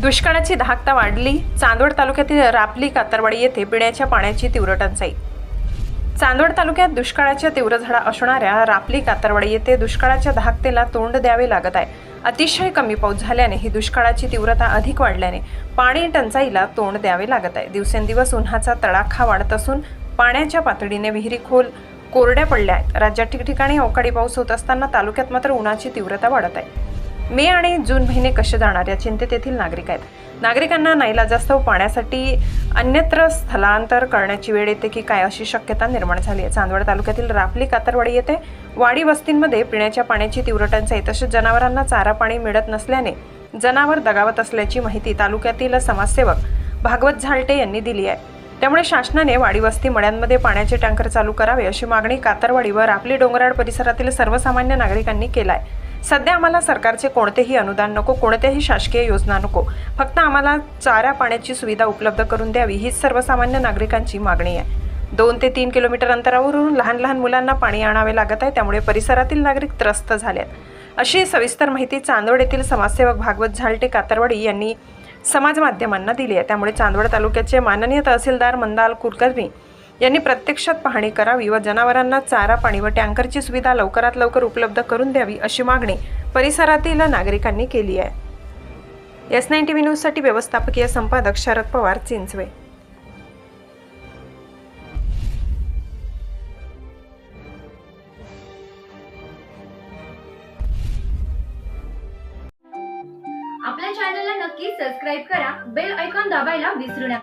दुष्काळाची धाकता वाढली. चांदवड तालुक्यातील रापली कातरवाडी येथे पिण्याच्या पाण्याची तीव्र टंचाई. चांदवड तालुक्यात दुष्काळाच्या तीव्र झडा असणाऱ्या रापली कातरवाडी येथे दुष्काळाच्या धाकतेला तोंड द्यावे लागत आहे. अतिशय कमी पाऊस झाल्याने ही दुष्काळाची तीव्रता अधिक वाढल्याने पाणी टंचाईला तोंड द्यावे लागत आहे. दिवसेंदिवस उन्हाचा तडाखा वाढत असून पाण्याच्या पातळीने विहिरी खोल कोरड्या पडल्या आहेत. राज्यात ठिकठिकाणी अवकाळी पाऊस होत असताना तालुक्यात मात्र उन्हाची तीव्रता वाढत आहे. मे आणि जून महिने कसे जाणार या चिंतेत येथील नागरिक आहेत. नागरिकांना नाईलाजास्तव पाण्यासाठी अन्यत्र स्थलांतर करण्याची वेळ येते की काय अशी शक्यता निर्माण झाली आहे. चांदवड तालुक्यातील रापली कातरवाडी येथे वाडी वस्तींमध्ये पिण्याच्या पाण्याची तीव्र टंचाई तसेच जनावरांना चारा पाणी मिळत नसल्याने जनावर दगावत असल्याची माहिती तालुक्यातील समाजसेवक भागवत झालटे यांनी दिली आहे. त्यामुळे शासनाने वाडी वस्ती मळ्यांमध्ये पाण्याचे टँकर चालू करावे अशी मागणी कातरवाडी व रापली डोंगराळ परिसरातील सर्वसामान्य नागरिकांनी केला आहे सध्या आम्हाला सरकारचे कोणतेही अनुदान नको कोणत्याही शासकीय योजना नको. फक्त आम्हाला चारा पाण्याची सुविधा उपलब्ध करून द्यावी हीच सर्वसामान्य नागरिकांची मागणी आहे. दोन ते तीन किलोमीटर अंतरावरून लहान लहान मुलांना पाणी आणावे लागत आहे त्यामुळे परिसरातील नागरिक त्रस्त झाले आहेत अशी सविस्तर माहिती चांदवड येथील समाजसेवक भागवत झालटे कातरवाडी यांनी समाज माध्यमांना दिली आहे. त्यामुळे चांदवड तालुक्याचे माननीय तहसीलदार मंदाल कुलकर्णी यांनी प्रत्यक्षात पाहणी करावी व जनावरांना चारा पाणी व टँकरची सुविधा लवकरात लवकर उपलब्ध करून द्यावी अशी मागणी परिसरातील नागरिकांनी केली आहे. एस नाईन टी व्ही न्यूजसाठी व्यवस्थापकीय संपादक शरद पवार चिंचवे. आपल्या चॅनलला नक्की सबस्क्राईब करा. बेल ऐकॉन दाबायला विसरू नका.